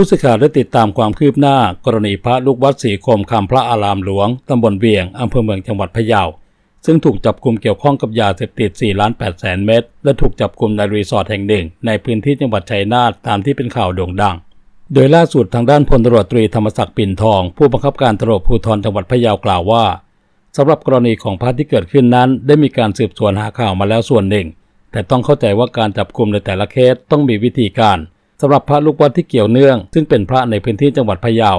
ผู้สื่อข่าวได้ติดตามความคืบหน้า กรณีพระลูกวัดศรีคมคำพระอารามหลวง ตำบลเวียง อำเภอเมืองจังหวัดพะเยา ซึ่งถูกจับกลุ่มเกี่ยวข้องกับยาเสพติด4ล้าน8แสนเม็ด และถูกจับกลุ่มในรีสอร์ทแห่งหนึ่ง ในพื้นที่จังหวัดชัยนาทตามที่เป็นข่าวโด่งดัง โดยล่าสุดทางด้านพลตรวจตรีธรรมศักดิ์ปิ่นทอง ผู้บังคับการตำรวจภูธรจังหวัดพะเยากล่าวว่าสำหรับกรณีของพระที่เกิดขึ้นนั้นได้มีการสืบสวนหาข่าวมาแล้วส่วนหนึ่ง แต่ต้องเข้าใจว่าการจับกลุ่มในแต่ละเคสต้องมีวิธีการ สำหรับพระลูกวัดที่เกี่ยวเนื่อง ซึ่งเป็นพระในพื้นที่จังหวัดพะเยา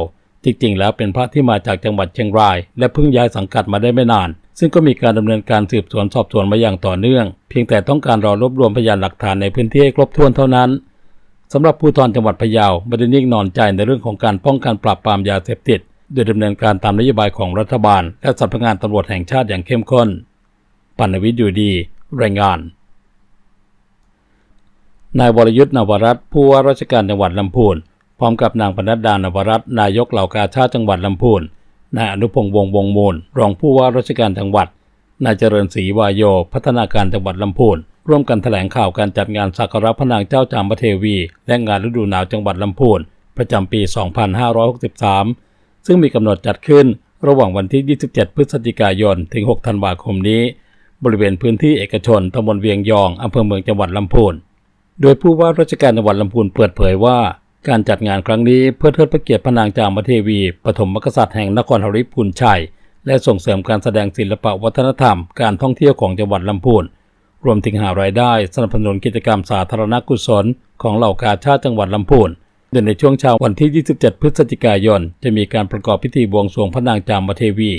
จริงๆ แล้วเป็นพระที่มาจากจังหวัดเชียงราย และเพิ่งย้ายสังกัดมาได้ไม่นาน ซึ่งก็มีการดำเนินการสืบสวนสอบสวนมาอย่างต่อเนื่อง เพียงแต่ต้องการรอรวบรวมพยานหลักฐานในพื้นที่ให้ครบถ้วนเท่านั้นสำหรับผู้ทรจังหวัดพะเยาไม่ได้นิ่งนอนใจในเรื่องของการป้องกันปราบปรามยาเสพติด โดยดำเนินการตามนโยบายของรัฐบาล และสำนักงานตำรวจแห่งชาติอย่างเข้มข้น ปัณวิทย์อยู่ดี รายงาน นายวรยุทธ์นวรัตน์ผู้ว่าราชการจังหวัดลำพูน พร้อมกับนางปนัดดานวรัตน์นายกเหล่ากาชาติจังหวัดลำพูน นายอนุพงษ์วงวงมูล รองผู้ว่าราชการจังหวัด นายเจริญศรีวายโย พัฒนาการจังหวัดลำพูน ร่วมกันแถลงข่าวการจัดงานสักการะพระนางเจ้าจามเทวี และงานฤดูหนาวจังหวัดลำพูน ประจำปี 2563 ซึ่งมีกำหนดจัดขึ้นระหว่างวันที่ 27 พฤศจิกายน ถึง 6 ธันวาคมนี้ บริเวณพื้นที่เอกชนตำบลเวียงยองอำเภอเมืองจังหวัดลำพูน โดยผู้ว่าราชการจังหวัดลำพูนเปิดเผยว่า การจัดงานครั้งนี้เพื่อเทิดพระเกียรติพระนางจามเทวี ปฐมมกษัตริย์แห่งนครหริพูนชัย และส่งเสริมการแสดงศิลปวัฒนธรรม การท่องเที่ยวของจังหวัดลำพูน รวมถึงหารายได้สนับสนุนกิจกรรมสาธารณกุศล ของเหล่ากาชาติจังหวัดลำพูนโดยในช่วงเช้าวันที่ 27 พฤศจิกายน จะมีการประกอบพิธีบวงสรวงพระนางจามเทวี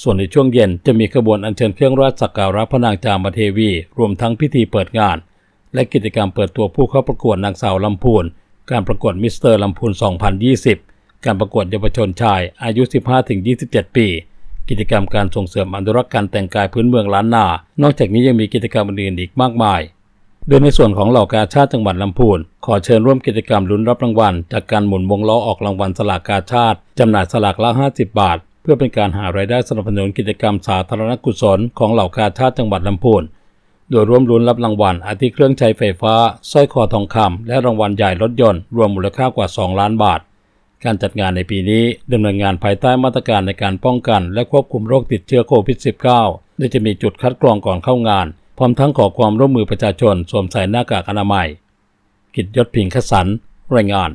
ส่วนในช่วงเย็นจะมีขบวนอัญเชิญเครื่องราชสักการะพระนางจามเทวี รวมทั้งพิธีเปิดงาน และกิจกรรมเปิดตัวผู้เข้าประกวดนางสาวลำพูน การประกวดมิสเตอร์ลำพูน 2020 การประกวดเยาวชนชายอายุ 15-27 ปี กิจกรรมการส่งเสริมอนุรักษ์การแต่งกายพื้นเมืองล้านนา นอกจากนี้ยังมีกิจกรรมอื่นๆอีกมากมาย โดยในส่วนของเหล่ากาชาติจังหวัดลำพูน ขอเชิญร่วมกิจกรรมลุ้นรับรางวัล จากการหมุนวงล้อออกรางวัลสลากกาชาติจำหน่ายสลากละ 50 บาท เพื่อเป็นการหารายได้สนับสนุนกิจกรรมสาธารณกุศลของเหล่ากาชาติจังหวัดลำพูน โดยร่วมลุ้นรับรางวัลอาทิเครื่องใช้ไฟฟ้าสร้อยคอทองคำและรางวัลใหญ่รถยนต์ รวมมูลค่ากว่า 2 ล้านบาท การจัดงานในปีนี้ดำเนินงานภายใต้มาตรการในการป้องกัน และควบคุมโรคติดเชื้อโควิด -19 โดยจะมีจุดคัดกรองก่อนเข้างาน พร้อมทั้งขอความร่วมมือประชาชนสวมใส่หน้ากากอนามัย กิจยศพิงคสันรายงาน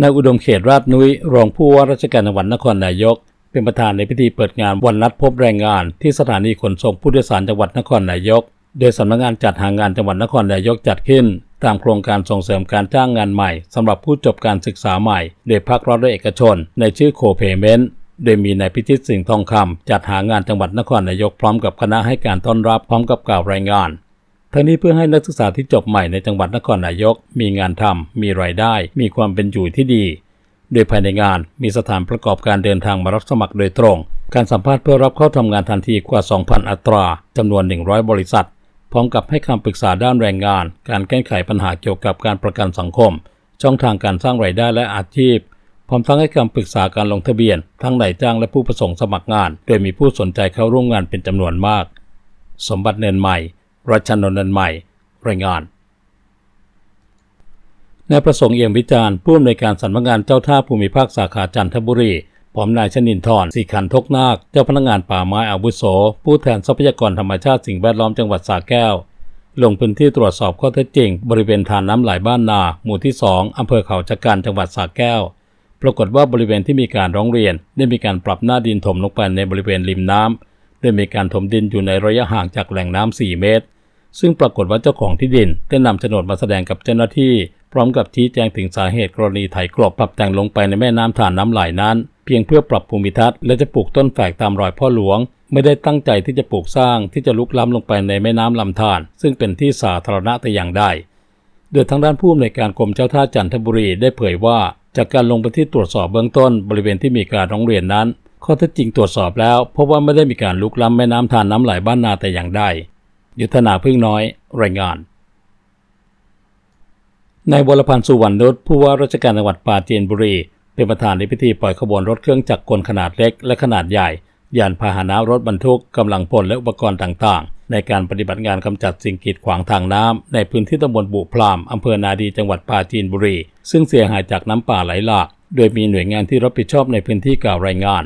นายอุดมเขตราชนุ้ยรองผู้ว่าราชการจังหวัดนครนายก เป็นประธานในพิธีเปิดงานวันนัดพบแรงงาน ที่สถานีขนส่งผู้โดยสารจังหวัดนครนายก โดยสำนักงานจัดหางานจังหวัดนครนายกจัดขึ้น ตามโครงการส่งเสริมการจ้างงานใหม่สำหรับผู้จบการศึกษาใหม่โดยภาครัฐและเอกชน ในชื่อโคเพเมนต์โดยมีนายพิชิตสิงห์ทองคำจัดหางานจังหวัดนครนายกพร้อมกับคณะให้การต้อนรับพร้อมกับกล่าวรายงานทั้งนี้เพื่อให้นักศึกษาที่จบใหม่ในจังหวัดนครนายก มีงานทำมีรายได้ มีความเป็นอยู่ที่ดี โดยภายในงานมีสถานประกอบการเดินทางมารับสมัครโดยตรง การสัมภาษณ์เพื่อรับเข้าทำงานทันทีกว่า 2,000 อัตราจำนวน 100 บริษัท พร้อมกับให้คำปรึกษาด้านแรงงาน การแก้ไขปัญหาเกี่ยวกับการประกันสังคม ช่องทางการสร้างรายได้และอาชีพ พร้อมทั้งให้คำปรึกษาการลงทะเบียน ทั้งนายจ้างและผู้ประสงค์สมัครงาน โดยมีผู้สนใจเข้าร่วมงานเป็นจำนวนมาก สมบัติเนินใหม่รัชนนท์เนินใหม่ รายงาน นายประสงค์เอี่ยมวิจารณ์ผู้อำนวยการสำนักงานเจ้าท่าภูมิภาคสาขาจันทบุรีพร้อมนายชนินทร์สีขันทกนาค เจ้าพนักงานป่าไม้อาวุโส ผู้แทนทรัพยากรธรรมชาติสิ่งแวดล้อมจังหวัดสระแก้ว ลงพื้นที่ตรวจสอบข้อเท็จจริง บริเวณทานน้ำไหลบ้านนา หมู่ที่ 2อำเภอเขาจักันจังหวัดสระแก้ว ปรากฏว่าบริเวณที่มีการร้องเรียน ได้มีการปรับหน้าดินถมลงไปในบริเวณริมน้ำโดยมีการถมดินอยู่ในระยะห่างจากแหล่งน้ำ4เมตร ซึ่งปรากฏว่าเจ้าของที่ดินได้นำโฉนดมาแสดงกับเจ้าหน้าที่ พร้อมกับชี้แจงถึงสาเหตุกรณีไถกลบปรับแต่งลงไปในแม่น้ำทานน้ำไหลนั้น เพียงเพื่อปรับภูมิทัศน์และจะปลูกต้นแฝกตามรอยพ่อหลวง ไม่ได้ตั้งใจที่จะปลูกสร้างที่จะลุกล้ำลงไปในแม่น้ำลำธารซึ่งเป็นที่สาธารณะแต่อย่างใดโดยทางด้านผู้อำนวยการกรมเจ้าท่าจันทบุรีได้เผยว่า จากการลงพื้นที่ตรวจสอบเบื้องต้นบริเวณที่มีการร้องเรียนนั้น ข้อเท็จจริงตรวจสอบแล้วพบว่าไม่ได้มีการลุกล้ำแม่น้ำทานน้ำไหลบ้านนาแต่อย่างใดยุทธนาพึ่งน้อย รายงาน นายวรพันธ์สุวรรณนุชผู้ว่าราชการจังหวัดปราจีนบุรี เป็นประธานในพิธีปล่อยขบวนรถเครื่องจักรกลขนาดเล็กและขนาดใหญ่ ยานพาหนะรถบรรทุกกำลังพลและอุปกรณ์ต่างๆ ในการปฏิบัติงานกำจัดสิ่งกีดขวางทางน้ำในพื้นที่ตำบลบุพรามอำเภอนาดีจังหวัดปราจีนบุรี ซึ่งเสียหายจากน้ำป่าไหลหลาก โดยมีหน่วยงานที่รับผิดชอบในพื้นที่กล่าวรายงาน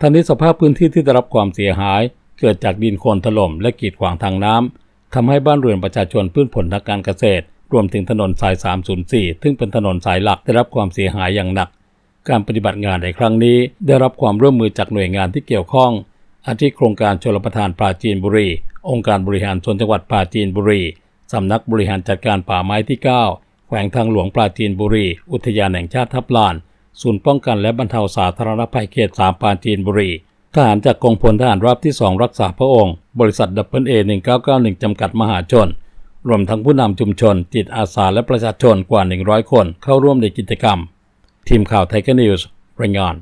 ทั้งนี้สภาพพื้นที่ที่ได้รับความเสียหาย เกิดจากดินโคลนถล่มและกีดขวางทางน้ำทำให้บ้านเรือนประชาชนพืชผลทางการเกษตร รวมถึงถนนสาย 304 ซึ่งเป็นถนนสายหลักได้รับความเสียหายอย่างหนัก การปฏิบัติงานในครั้งนี้ได้รับความร่วมมือจากหน่วยงานที่เกี่ยวข้อง อาทิโครงการชลประทานปราจีนบุรี องค์การบริหารส่วนจังหวัดปราจีนบุรี สำนักบริหารจัดการป่าไม้ที่ 9 แขวงทางหลวงปราจีนบุรี อุทยานแห่งชาติทับลาน ศูนย์ป้องกันและบรรเทาสาธารณภัยเขต 3 ปราจีนบุรีทหารจากกองพลทหารราบที่ 2 รักษาพระองค์ บริษัทดับเบิลเอ1991จำกัดมหาชน รวมทั้งผู้นำชุมชน จิตอาสาและประชาชนกว่า 100 คนเข้าร่วมในกิจกรรม ทีมข่าวไทยนิวส์รายงาน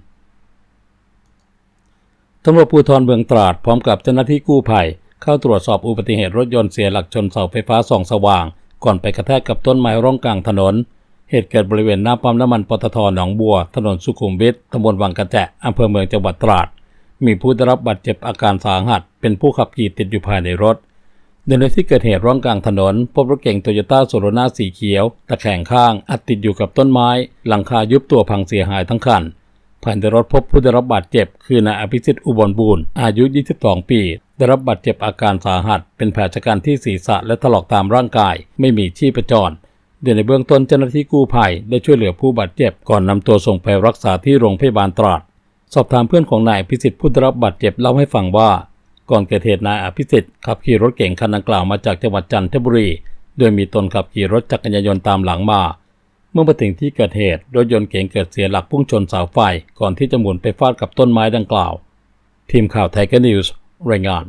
ตำรวจภูธรเมืองตราดพร้อมกับเจ้าหน้าที่กู้ภัย เข้าตรวจสอบอุบัติเหตุรถยนต์เสียหลักชนเสาไฟฟ้าส่องสว่าง ก่อนไปกระแทกกับต้นไม้ร่องกลางถนน เหตุเกิดบริเวณหน้าปั๊มน้ำมันปตทหนองบัว ถนนสุขุมวิทตำบลวังกระแจอำเภอเมืองจังหวัดตราด มีผู้ได้รับบาดเจ็บอาการสาหัส เป็นผู้ขับขี่ติดอยู่ภายในรถ โดยในที่เกิดเหตุร่องกลางถนน พบรถเก๋งโตโยต้าโซโลนาสีเขียว ตะแคงข้าง อัดติดอยู่กับต้นไม้ หลังคายุบตัวพังเสียหายทั้งคันภายในรถพบผู้ได้รับบาดเจ็บ คือนายอภิสิทธิ์อุบลบูรณ์อายุ 22 ปี ได้รับบาดเจ็บอาการสาหัส เป็นแผลชะกันที่ศีรษะและถลอกตามร่างกาย ไม่มีชีพจรโดยในเบื้องต้นเจ้าหน้าที่กู้ภัยได้ช่วยเหลือผู้บาดเจ็บก่อนนำตัวส่งไปรักษาที่โรงพยาบาลตราด สอบถามเพื่อนของนายอภิสิทธิ์ผู้ได้รับบาดเจ็บเล่าให้ฟังว่า ก่อนเกิดเหตุนายอภิสิทธิ์ขับขี่รถเก่งคันดังกล่าวมาจากจังหวัดจันทบุรี โดยมีตนขับขี่รถจักรยานยนต์ตามหลังมา เมื่อมาถึงที่เกิดเหตุรถยนต์เก๋งเกิดเสียหลักพุ่งชนเสาไฟ ก่อนที่จะหมุนไปฟาดกับต้นไม้ดังกล่าว ทีมข่าวไทยนิวส์รายงาน